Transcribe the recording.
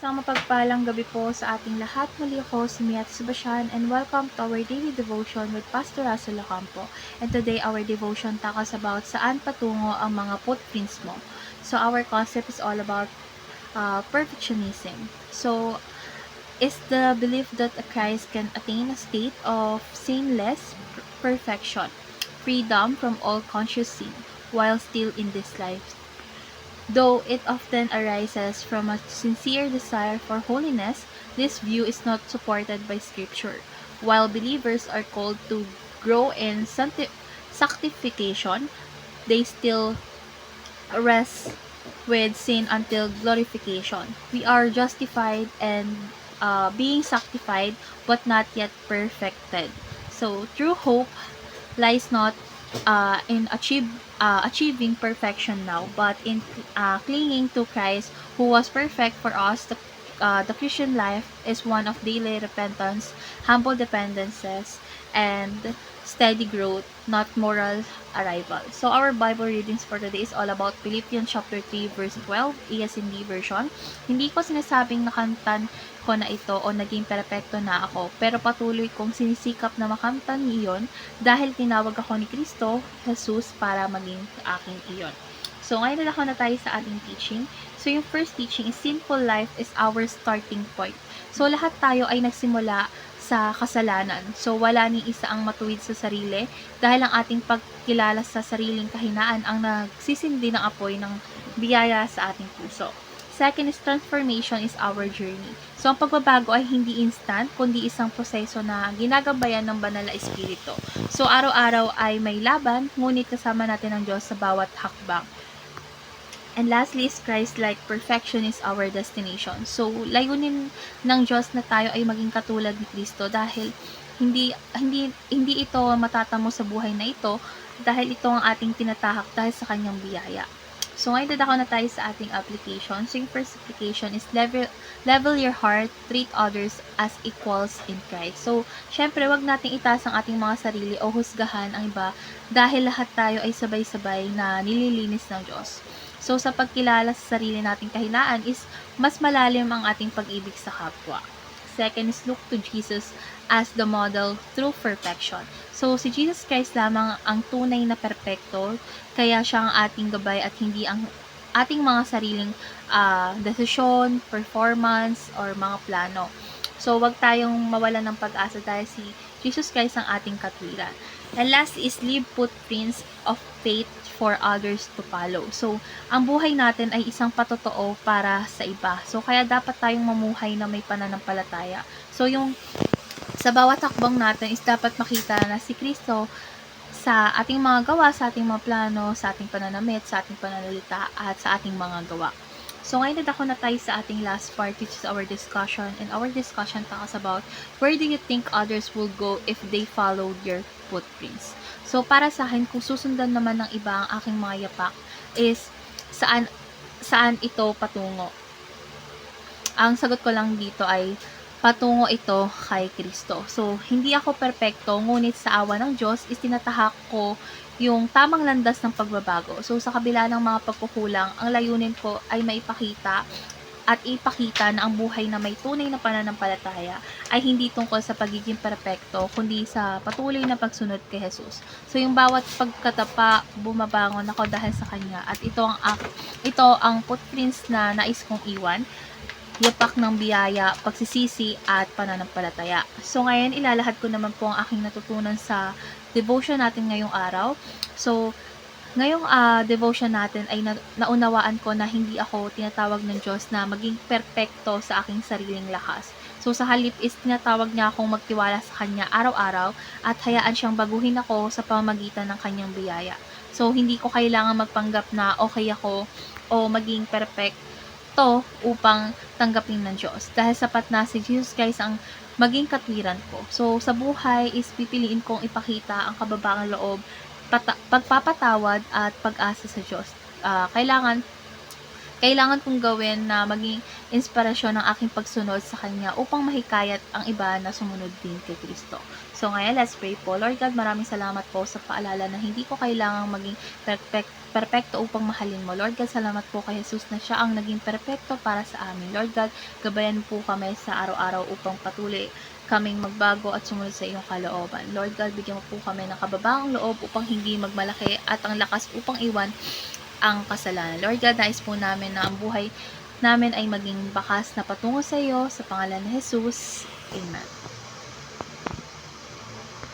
Isang mapagpalang gabi po sa ating lahat. Muli ako si Mia Sebastian and welcome to our daily devotion with Pastor Russell Ocampo. And today our devotion takas about saan patungo ang mga footprints mo. So our concept is all about uh, perfectionism. So is the belief that a Christ can attain a state of per- perfection, freedom from all conscious sin, while still in this life Though it often arises from a sincere desire for holiness, this view is not supported by Scripture. While believers are called to grow in sanctification, they still rest with sin until glorification. We are justified and uh, being sanctified, but not yet perfected. So, true hope lies not uh, in achieve, uh, achieving perfection now, but in uh, clinging to Christ, who was perfect for us. The, uh, the Christian life is one of daily repentance, humble dependences, and steady growth, not moral arrival. So our Bible readings for today is all about Philippians chapter 3 verse 12, ESND version. Hindi ko sinasabing nakantan ko na ito o naging perpekto na ako, pero patuloy kong sinisikap na makamtan iyon dahil tinawag ako ni Kristo, Jesus, para maging aking iyon. So, ngayon na ako na tayo sa ating teaching. So, yung first teaching is sinful life is our starting point. So, lahat tayo ay nagsimula sa kasalanan. So, wala ni isa ang matuwid sa sarili dahil ang ating pagkilala sa sariling kahinaan ang nagsisindi ng apoy ng biyaya sa ating puso. Second is transformation is our journey. So, ang pagbabago ay hindi instant, kundi isang proseso na ginagabayan ng banal na espiritu. So, araw-araw ay may laban, ngunit kasama natin ang Diyos sa bawat hakbang. And lastly is Christ-like perfection is our destination. So, layunin ng Diyos na tayo ay maging katulad ni Kristo dahil hindi hindi hindi ito matatamo sa buhay na ito dahil ito ang ating tinatahak dahil sa kanyang biyaya. So, ngayon dadako na tayo sa ating application. So, yung first application is level, level your heart, treat others as equals in Christ. So, syempre, wag nating itaas ang ating mga sarili o husgahan ang iba dahil lahat tayo ay sabay-sabay na nililinis ng Diyos. So, sa pagkilala sa sarili nating kahinaan is mas malalim ang ating pag-ibig sa kapwa. Second is look to Jesus as the model through perfection. So, si Jesus Christ lamang ang tunay na perpekto, kaya siya ang ating gabay at hindi ang ating mga sariling uh, desisyon, performance, or mga plano. So, wag tayong mawalan ng pag-asa dahil si Jesus Christ ang ating katwiran. And last is leave footprints of faith for others to follow. So, ang buhay natin ay isang patotoo para sa iba. So, kaya dapat tayong mamuhay na may pananampalataya. So, yung sa bawat hakbang natin is dapat makita na si Kristo sa ating mga gawa, sa ating mga plano, sa ating pananamit, sa ating pananalita, at sa ating mga gawa. So, ngayon na ako na tayo sa ating last part, which is our discussion. And our discussion talks about, where do you think others will go if they followed your footprints? So, para sa akin, kung susundan naman ng iba ang aking mga yapak, is saan, saan ito patungo? Ang sagot ko lang dito ay, patungo ito kay Kristo. So, hindi ako perpekto, ngunit sa awa ng Diyos, is tinatahak ko yung tamang landas ng pagbabago. So, sa kabila ng mga pagkukulang, ang layunin ko ay maipakita at ipakita na ang buhay na may tunay na pananampalataya ay hindi tungkol sa pagiging perpekto, kundi sa patuloy na pagsunod kay Jesus. So, yung bawat pagkatapa, bumabangon ako dahil sa Kanya. At ito ang, ito ang footprints na nais kong iwan yapak ng biyaya, pagsisisi, at pananampalataya. So, ngayon, ilalahad ko naman po ang aking natutunan sa devotion natin ngayong araw. So, ngayong uh, devotion natin ay na- naunawaan ko na hindi ako tinatawag ng Diyos na maging perpekto sa aking sariling lakas. So, sa halip is tinatawag niya akong magtiwala sa Kanya araw-araw at hayaan siyang baguhin ako sa pamamagitan ng Kanyang biyaya. So, hindi ko kailangan magpanggap na okay ako o maging perfect to upang tanggapin ng Diyos. Dahil sapat na si Jesus Christ ang maging katwiran ko. So, sa buhay is pipiliin kong ipakita ang kababangang loob, pata- pagpapatawad at pag-asa sa Diyos. Uh, kailangan kailangan kong gawin na maging inspirasyon ng aking pagsunod sa Kanya upang mahikayat ang iba na sumunod din kay Kristo. So ngayon, let's pray po. Lord God, maraming salamat po sa paalala na hindi ko kailangang maging perfect, perfecto upang mahalin mo. Lord God, salamat po kay Jesus na siya ang naging perfecto para sa amin. Lord God, gabayan po kami sa araw-araw upang patuloy kaming magbago at sumunod sa iyong kalooban. Lord God, bigyan mo po kami ng kababaang loob upang hindi magmalaki at ang lakas upang iwan ang kasalanan. Lord God, nais po namin na ang buhay namin ay maging bakas na patungo sa iyo sa pangalan ni Jesus. Amen.